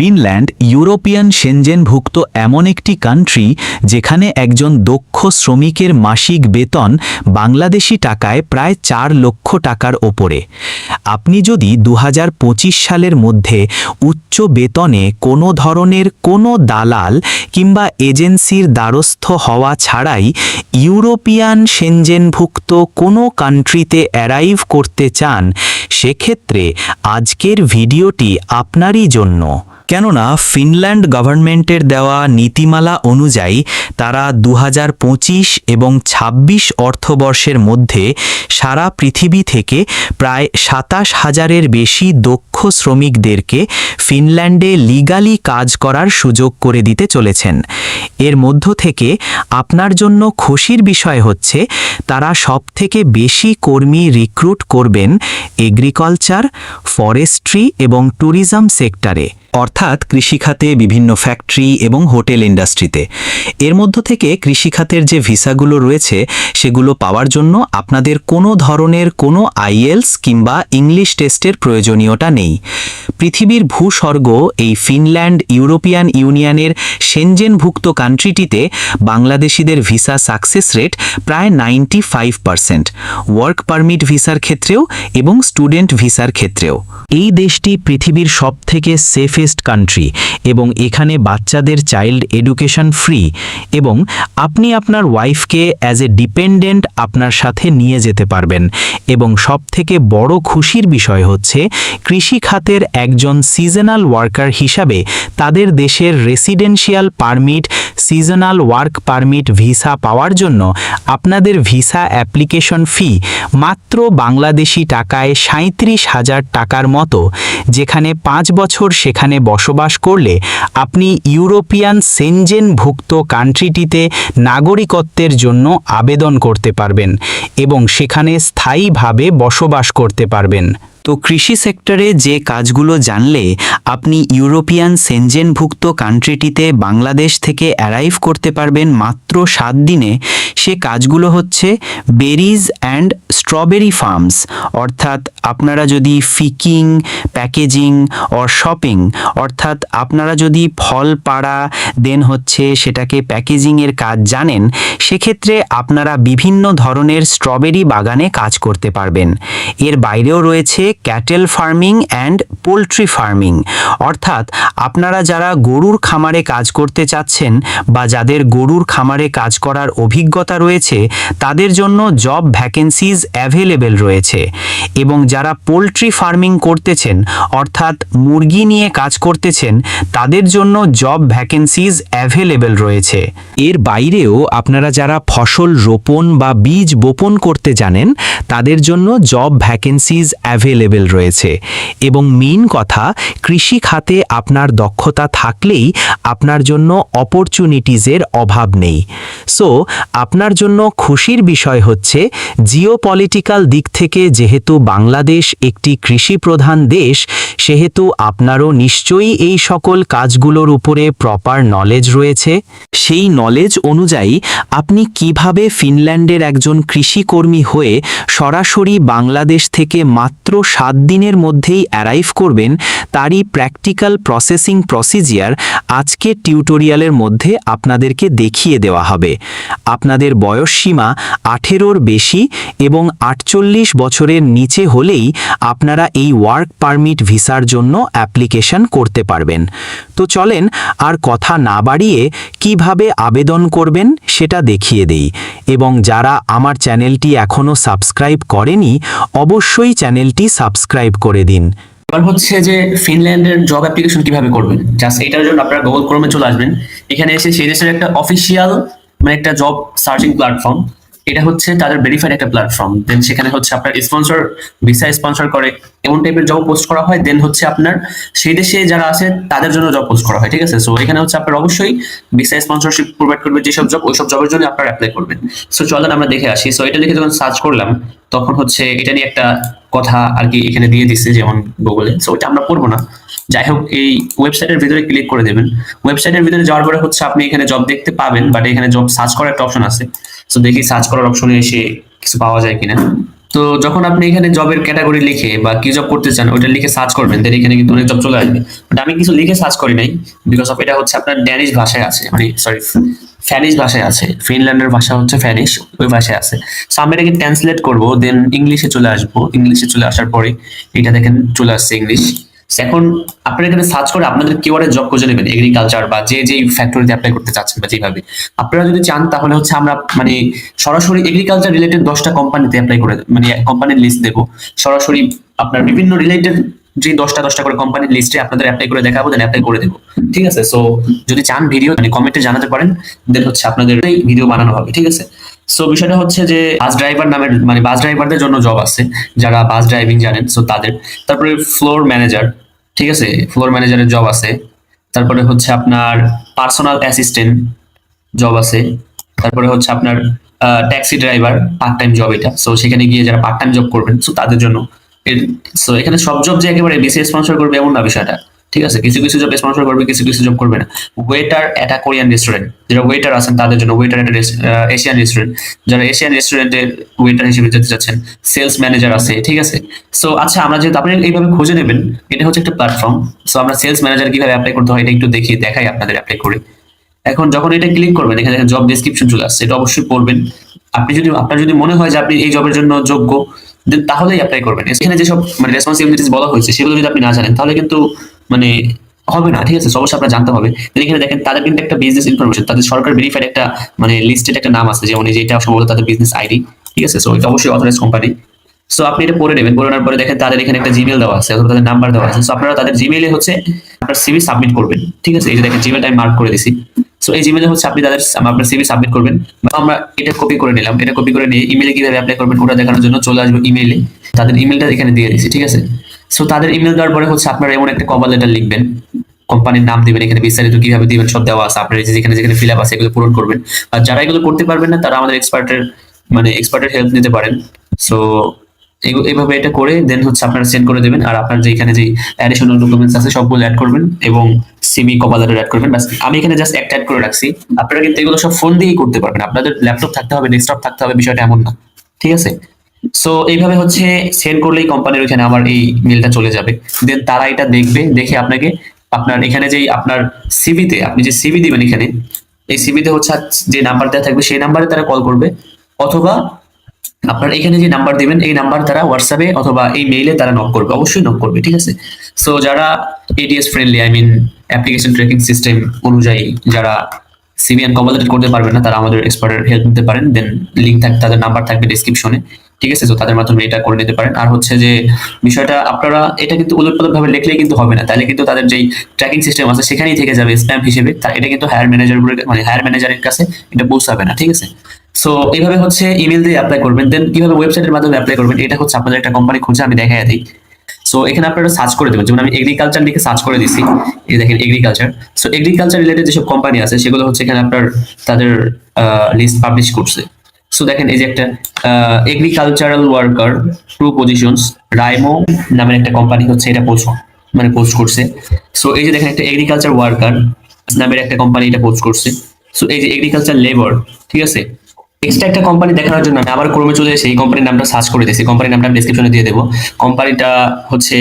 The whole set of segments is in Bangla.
ফিনল্যান্ড ইউরোপিয়ান সেনজেনভুক্ত এমন একটি কান্ট্রি যেখানে একজন দক্ষ শ্রমিকের মাসিক বেতন বাংলাদেশি টাকায় প্রায় চার লক্ষ টাকার ওপরে। আপনি যদি দু হাজার পঁচিশ সালের মধ্যে উচ্চ বেতনে কোনো ধরনের কোনো দালাল কিংবা এজেন্সির দ্বারস্থ হওয়া ছাড়াই ইউরোপিয়ান সেনজেনভুক্ত কোনো কান্ট্রিতে অ্যারাইভ করতে চান, সেক্ষেত্রে আজকের ভিডিওটি আপনারই জন্য। কেননা ফিনল্যান্ড গভর্নমেন্টের দেওয়া নীতিমালা অনুযায়ী তারা দু হাজার পঁচিশ এবং ২৬ অর্থবর্ষের মধ্যে সারা পৃথিবী থেকে প্রায় সাতাশ হাজারের বেশি দক্ষ শ্রমিকদেরকে ফিনল্যান্ডে লিগালি কাজ করার সুযোগ করে দিতে চলেছেন। এর মধ্য থেকে আপনার জন্য খুশির বিষয় হচ্ছে, তারা সবথেকে বেশি কর্মী রিক্রুট করবেন এগ্রিকালচার, ফরেস্ট্রি এবং ট্যুরিজম সেক্টরে, অর্থাৎ কৃষিখাতে বিভিন্ন ফ্যাক্টরি এবং হোটেল ইন্ডাস্ট্রিতে। এর মধ্য থেকে কৃষিখাতের যে ভিসাগুলো রয়েছে, সেগুলো পাওয়ার জন্য আপনাদের কোনো ধরনের কোনো আইএলস কিংবা ইংলিশ টেস্টের প্রয়োজনীয়তা নেই। পৃথিবীর ভূস্বর্গ এই ফিনল্যান্ড ইউরোপিয়ান ইউনিয়নের সেনজেনভুক্ত কান্ট্রিটিতে বাংলাদেশিদের ভিসা সাকসেস রেট প্রায় ninety five percent, work permit ভিসার ক্ষেত্রেও এবং স্টুডেন্ট ভিসার ক্ষেত্রেও। এই দেশটি পৃথিবীর সবথেকে সেফেস্ট কান্ট্রি এবং এখানে বাচ্চাদের চাইল্ড এডুকেশন ফ্রি এবং আপনি আপনার ওয়াইফকে অ্যাজ এ ডিপেন্ডেন্ট আপনার সাথে নিয়ে যেতে পারবেন এবং সবথেকে বড় খুশির বিষয় হচ্ছে কৃষি খাতের একজন সিজনাল ওয়ার্কার হিসাবে তাদের দেশের residential permit seasonal work permit visa পাওয়ার জন্য আপনাদের ভিসা অ্যাপ্লিকেশন ফি মাত্র বাংলাদেশি টাকায় সাঁত্রিশ হাজার টাকার মতো, যেখানে পাঁচ বছর সেখানে বসবাস করলে আপনি ইউরোপিয়ান সেনজেনভুক্ত কান্ট্রিটিতে নাগরিকত্বের জন্য আবেদন করতে পারবেন এবং সেখানে স্থায়ীভাবে বসবাস করতে পারবেন। তো কৃষি সেক্টরে যে কাজগুলো জানলে, আপনি ইউরোপিয়ান সেনজেনভুক্ত কান্ট্রিটিতে বাংলাদেশ থেকে অ্যারাইভ করতে পারবেন মাত্র সাত দিনে। সে কাজগুলো হচ্ছে বেরিজ অ্যান্ড স্ট্রবেরি ফার্মস, অর্থাৎ আপনারা যদি ফিকিং, প্যাকেজিং অর শপিং, অর্থাৎ আপনারা যদি ফল পাড়া, দেন হচ্ছে সেটাকে প্যাকেজিংয়ের কাজ জানেন, সেক্ষেত্রে আপনারা বিভিন্ন ধরনের স্ট্রবেরি বাগানে কাজ করতে পারবেন। এর বাইরেও রয়েছে cattle farming and poultry farming অর্থাৎ, আপনারা যারা গরুর খামারে কাজ করতে চাচ্ছেন বা যাদের গরুর খামারে কাজ করার অভিজ্ঞতা রয়েছে, তাদের জন্য জব ভ্যাকেন্সিজ অ্যাভেলেবেল রয়েছে। এবং যারা পোলট্রি ফার্মিং করতেছেন, অর্থাৎ মুরগি নিয়ে কাজ করতেছেন, তাদের জন্য জব ভ্যাকেন্সিজ অ্যাভেলেবেল রয়েছে। এর বাইরেও আপনারা যারা ফসল রোপণ বা বীজ বপন করতে জানেন, তাদের জন্য জব ভ্যাকেন্সিজ অ্যাভেলেবেল রয়েছে। এবং মেইন কথা, কৃষি খাতে আপনার দক্ষতা থাকলেই আপনার জন্য অপরচুনিটিজের অভাব নেই। সো আপনার জন্য খুশির বিষয় হচ্ছে জিও পলিটিক্যাল দিক থেকে যেহেতু বাংলাদেশ একটি কৃষি প্রধান দেশ, সেহেতু আপনারও নিশ্চয়ই এই সকল কাজগুলোর উপরে প্রপার নলেজ রয়েছে। সেই নলেজ অনুযায়ী আপনি কীভাবে ফিনল্যান্ডের একজন কৃষিকর্মী হয়ে সরাসরি বাংলাদেশ থেকে মাত্র সাত দিনের মধ্যেই অ্যারাইভ করবেন তারই প্র্যাকটিক্যাল প্রসেসিং প্রসিজিয়ার আজকের টিউটোরিয়ালের মধ্যে আপনাদেরকে দেখিয়ে দেওয়া হবে। আপনাদের বয়সসীমা আঠেরোর বেশি এবং আটচল্লিশ বছরের নিচে হলেই আপনারা এই ওয়ার্ক পারমিট ভিসার জন্য অ্যাপ্লিকেশন করতে পারবেন। তো চলেন আর কথা না বাড়িয়ে কীভাবে আবেদন করবেন সেটা দেখিয়ে দেই এবং যারা আমার চ্যানেলটি এখনও সাবস্ক্রাইব করেনি, অবশ্যই চ্যানেলটি সাবস্ক্রাইব করে দিন। এবার হচ্ছে যে ফিনল্যান্ডের জব অ্যাপ্লিকেশন কীভাবে করবেন? জাস্ট এটার জন্য আপনারা গুগল ক্রোমে চলে আসবেন। এখানে এসে সেই দেশের একটা অফিসিয়াল মানে একটা জব সার্চিং প্ল্যাটফর্ম এটা হচ্ছে তাদের ভেরিফাইড একটা প্ল্যাটফর্ম দেন সেখানে হচ্ছে আপনার স্পন্সর ভিসা স্পন্সর করে, এমন টাইপের জব পোস্ট করা হয়। দেন হচ্ছে আপনার সেই দেশে যারা আছে, তাদের জন্য জব পোস্ট করা হয়, ঠিক আছে? সো এখানে হচ্ছে আপনার অবশ্যই ভিসা স্পন্সরশিপ প্রোভাইড করবে, যেসব জব ওইসব জবের জন্য আপনারা অ্যাপ্লাই করবেন। সো চলেন আমরা দেখে আসি। সো এটা লিখে যখন সার্চ করলাম, তখন হচ্ছে এটা নিয়ে একটা কথা আর কি এখানে দিয়ে দিচ্ছে যেমন গুগলে সো ওইটা আমরা পড়ব না। যাই হোক, এই ওয়েবসাইটের ভিতরে ক্লিক করে দেবেন। ওয়েবসাইটের ভিতরে যাওয়ার পরে হচ্ছে আপনি এখানে জব দেখতে পাবেন বাট এখানে জব সার্চ করার একটা অপশন আছে। সো দেখি সার্চ করার অপশনে এসে কিছু পাওয়া যায় কিনা। তো যখন আপনি এখানে জবের ক্যাটাগরি লিখে বা কি জব করতে চান, ওইটা লিখে সার্চ করবেন দেন এখানে কিন্তু অনেক জব চলে আসবে। বাট আমি কিছু লিখে সার্চ করি নাই বিকজ অফ এটা হচ্ছে আপনার ড্যানিশ ভাষায় আছে মানে সরি ফ্যানিশ ভাষায় আছে ফিনল্যান্ডের ভাষা হচ্ছে ফ্যানিশ ওই ভাষায় আছে। সো আমি এটাকে ট্রান্সলেট করব দেন ইংলিশে চলে আসব ইংলিশে চলে আসার পরে এটা দেখেন চলে আসছে ইংলিশ এখন আপনারা এখানে সার্চ করে আপনাদের কিওয়ার্ডে জব খুঁজে নেবেন এগ্রিকালচার বা যে যে ফ্যাক্টরিতে অ্যাপ্লাই করতে চাচ্ছেন বা যেভাবে আপনারা যদি চান তাহলে হচ্ছে আমরা মানে সরাসরি এগ্রিকালচার রিলেটেড দশটা কোম্পানিতে অ্যাপ্লাই করে মানে কোম্পানির লিস্ট দেবো। সরাসরি আপনার বিভিন্ন রিলেটেড যে দশটা দশটা করে কোম্পানির লিস্টে আপনাদের অ্যাপ্লাই করে দেখাবো দেন অ্যাপ্লাই করে দেবো। ঠিক আছে? সো যদি চান ভিডিও মানে কমেন্টে জানাতে পারেন দেন হচ্ছে আপনাদের ভিডিও বানানো হবে, ঠিক আছে? সো বিষয়টা হচ্ছে যে বাস ড্রাইভার নামের মানে বাস ড্রাইভারদের জন্য জব আছে, যারা বাস ড্রাইভিং জানেন সো তাদের। তারপরে ফ্লোর ম্যানেজার ঠিক আছে ফ্লোর ম্যানেজারের জব আছে। তারপরে হচ্ছে আপনার পার্সোনাল অ্যাসিস্ট্যান্ট জব আছে। তারপরে হচ্ছে আপনার taxi driver part time job এটা। সো সেখানে গিয়ে যারা পার্ট টাইম জব করবেন সো তাদের জন্য। সো এখানে সব জব যে একেবারে বেশি স্পন্সর করবে এমন না বিষয়টা। ঠিক আছে? কিছু কিছু জব স্পন্সর করবে, কিছু কিছু জব করবে না। ওয়েটার একটা কোরিয়ান রেস্টুরেন্ট যারা ওয়েটার আছেন, তাদের জন্য ওয়েটার একটা এশিয়ান রেস্টুরেন্ট যারা এশিয়ান রেস্টুরেন্টের ওয়েটার হিসেবে যেতে চাচ্ছেন সেলস ম্যানেজার আছে, ঠিক আছে? সো আচ্ছা আমরা যেহেতু আপনি এইভাবে খুঁজে নেবেন, এটা হচ্ছে একটা প্ল্যাটফর্ম সো আমরা সেলস ম্যানেজার কীভাবে অ্যাপ্লাই করতে হয়, এটা একটু দেখি, দেখাই আপনাদের অ্যাপ্লাই করে। এখন যখন এটা ক্লিক করবেন, এখানে দেখেন জব ডেসক্রিপশন চলে আসছে, এটা অবশ্যই পড়বেন। আপনি যদি, আপনার যদি মনে হয় যে আপনি এই জবের জন্য যোগ্য, then তাহলেই অ্যাপ্লাই করবেন। এখানে যেসব মানে রেসপন্সিবিলিটিস বলা হয়েছে, সেগুলো যদি আপনি না জানেন, তাহলে কিন্তু মানে হবে না, ঠিক আছে? অবশ্যই আপনার জানতে হবে। এখানে দেখেন, তাদের কিন্তু একটা বিজনেস ইনফরমেশন তাদের সরকার ভেরিফাইড একটা মানে লিস্টেড একটা নাম আছে যেমন এই যে সম্ভবত তাদের বিজনেস আইডি ঠিক আছে? সো এটা অবশ্যই অথরাইজ কোম্পানি সো আপনি এটা পড়ে নেবেন, পড়ে নেওয়ার পরে দেখেন তাদের এখানে একটা জিমেল দেওয়া আছে, অথবা তাদের নাম্বার দেওয়া আছে। সো আপনারা তাদের জিমেলে হচ্ছে আপনার সিভি সাবমিট করবেন, ঠিক আছে? যে দেখেন জিমেলটা আমি মার্ক করে দিছি। সো এই জিমেলে হচ্ছে আপনি তাদের আপনার সিভি সাবমিট করবেন। বা আমরা এটা কপি করে নিলাম। এটা কপি করে নিয়ে ইমেলে কীভাবে অ্যাপ্লাই করবেন, ওটা দেখানোর জন্য চলে আসবে ইমেলে তাদের ইমেলটা এখানে দিয়ে দিছি, ঠিক আছে? সো তাদের ইমেল দেওয়ার পরে হচ্ছে আপনারা এমন একটা কভার লেটার লিখবেন। কোম্পানির নাম দিবেন, এখানে বিস্তারিত কীভাবে দিবেন, সব দেওয়া আছে। আপনার যেখানে যেখানে ফিল আপ আছে, এগুলো পূরণ করবেন। আর যারা এগুলো করতে পারবেন না, তারা আমাদের এক্সপার্টের মানে এক্সপার্টের হেল্প নিতে পারেন। সো এইভাবে এটা করে দেন হচ্ছে আপনারা সেন্ড করে দেবেন। আর আপনার যে এখানে যে অ্যাডিশনাল ডকুমেন্টস আছে, সবগুলো অ্যাড করবেন এবং সিমি কপালারের অ্যাড করবেন। বাস আমি এখানে জাস্ট একটা অ্যাড করে রাখছি। আপনারা কিন্তু এগুলো সব ফোন দিয়েই করতে পারবেন। আপনাদের ল্যাপটপ থাকতে হবে ডেস্কটপ থাকতে হবে, বিষয়টা এমন না। ঠিক আছে? সো এইভাবে হচ্ছে সেন্ড করলেই কোম্পানির ওইখানে আমার এই মেলটা চলে যাবে। দেন তারা এটা দেখবে, দেখে আপনাকে আপনার এখানে যেই আপনার সিভিতে আপনি যে সিভি দিবেন এখানে, এই সিভিতে হচ্ছে যে নাম্বার দেওয়া থাকবে, সেই নাম্বারে তারা কল করবে। অথবা আপনার এখানে যে নাম্বার দিবেন, এই নাম্বার তারা হোয়াটসঅ্যাপে অথবা এই মেইলে তারা নক করবে, অবশ্যই নক করবে, ঠিক আছে? সো যারা ATS friendly I mean application tracking system অনুযায়ী যারা সিভিএন কভালেট করতে পারবেন না, তারা আমাদের এক্সপার্টের হেল্প নিতে পারেন। দেন লিঙ্ক থাকবে তাদের নাম্বার থাকবে ডিসক্রিপশনে ঠিক আছে? তো তাদের মাধ্যমে এটা করে নিতে পারেন। আর হচ্ছে যে বিষয়টা আপনারা এটা কিন্তু উলটপালট ভাবে লিখলেই কিন্তু হবে না। তাহলে কিন্তু তাদের যেই ট্র্যাকিং সিস্টেম আছে, সেখানেই থেকে যাবে স্প্যাম হিসেবে। এটা কিন্তু হায়ার ম্যানেজার মানে হায়ার ম্যানেজারের কাছে এটা পৌঁছাবে না, ঠিক আছে? সো এইভাবে হচ্ছে ইমেল দিয়ে অ্যাপ্লাই করবেন। দেন কীভাবে ওয়েবসাইটের মাধ্যমে অ্যাপ্লাই করবেন, এটা হচ্ছে আপনাদের একটা কোম্পানি খুঁজে আমি দেখাই দিই। সো এখানে আপনারা সার্চ করে দেবেন। যেমন আমি এগ্রিকালচার লিখে সার্চ করে দিছি। এই দেখেন এগ্রিকালচার সো এগ্রিকালচার রিলেটেড যেসব কোম্পানি আছে, সেগুলো হচ্ছে এখানে আপনার তাদের লিস্ট পাবলিশ করছে। সো দেখেন, এই যে একটা agricultural worker two positions Raimo নামের একটা কোম্পানি হচ্ছে, এটা পোস্ট মানে পোস্ট করছে। সো এই যে দেখেন, একটা এগ্রিকালচার ওয়ার্কার নামের একটা কোম্পানি এটা পোস্ট করছে। সো এই যে এগ্রিকালচার লেবার ঠিক আছে? এক্সট্রা একটা কোম্পানি দেখানোর জন্য আমি আবার ক্রমে চলে এসে এই কোম্পানির নামটা সার্চ করে দিয়েছি। কোম্পানির নামটা ডিসক্রিপশনে দিয়ে দেবো। কোম্পানিটা হচ্ছে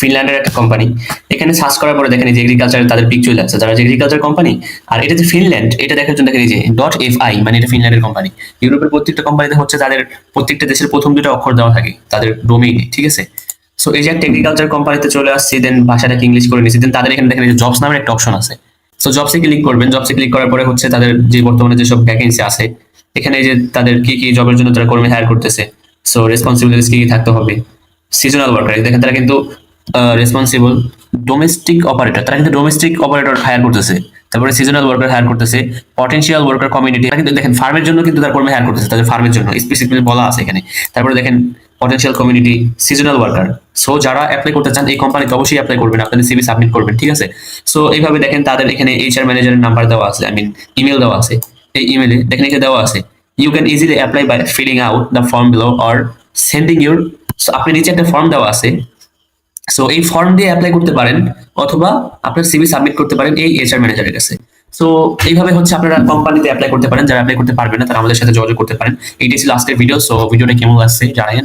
ফিনল্যান্ডের একটা কোম্পানি এখানে সার্চ করার পরে দেখেন যে এগ্রিকালচার তাদের পিক চলে আসছে। যারা এগ্রিকালচার কোম্পানি আর এটা যে ফিনল্যান্ড, এটা দেখার জন্য দেখেন যে. ডট এফ আই মানে এটা ফিনল্যান্ডের কোম্পানি ইউরোপের প্রত্যেকটা কোম্পানিতে হচ্ছে তাদের প্রত্যেকটা দেশের প্রথম দুটো অক্ষর দেওয়া থাকে, তাদের ডোমেইনে ঠিক আছে? সো এই যে একটা এগ্রিকালচার কোম্পানিতে চলে আসছি দেন ভাষাটাকে ইংলিশ করে নিচ্ছি দেন তাদের এখানে দেখেন যে জবস নামের একটা অপশন আছে। সো জবসে ক্লিক করবেন জবসে ক্লিক করার পরে হচ্ছে তাদের যে বর্তমানে যেসব ভ্যাকেন্সি আছে, এখানে যে তাদের কি কি জবের জন্য তারা কর্মী হায়ার করতেছে। সো রেসপন্সিবিলিটিস কি কি থাকতে হবে? সিজনাল ওয়ার্কার দেখেন তারা কিন্তু রেসপন্সিবল ডোমেস্টিক অপারেটর তারা কিন্তু ডোমেস্টিক অপারেটর হায়ার করতেছে, তারপরে সিজনাল ওয়ার্কার হায়ার করতেছে পটেনশিয়াল ওয়ার্কার কমিউনিটি কিন্তু দেখেন ফার্মের জন্য কিন্তু তার কর্মী হায়ার করতেছে তাদের ফার্মের জন্য স্পেসিফিকলি বলা আছে এখানে, তারপরে দেখেন potential community seasonal worker so যারা অ্যাপ্লাই করতে চান এই কোম্পানিতে অবশ্যই অ্যাপ্লাই করবেন, আপনাদের সিভি সাবমিট করবেন, ঠিক আছে? সো এইভাবে দেখেন তাদের এখানে এইচআর ম্যানেজারের নাম্বার দেওয়া আছে আই মিন ইমেল দেওয়া আছে, এই ইমেলে দেখেন এখানে দেওয়া আছে you can easily apply by filling out the form below or sending your আপনি নিচে একটা ফর্ম দেওয়া আছে সো এই ফর্ম দিয়ে অ্যাপ্লাই করতে পারেন অথবা আপনার সিভি সাবমিট করতে পারেন এই এইচআর ম্যানেজারের কাছে। সো এইভাবে হচ্ছে আপনারা কোম্পানিতে অ্যাপ্লাই করতে পারেন। যারা অ্যাপ্লাই করতে পারবেন না, তারা আমাদের সাথে যোগাযোগ করতে পারেন। এইটাই ছিল আজকের ভিডিও সো ভিডিওটা কেমন লাগছে জানাবেন।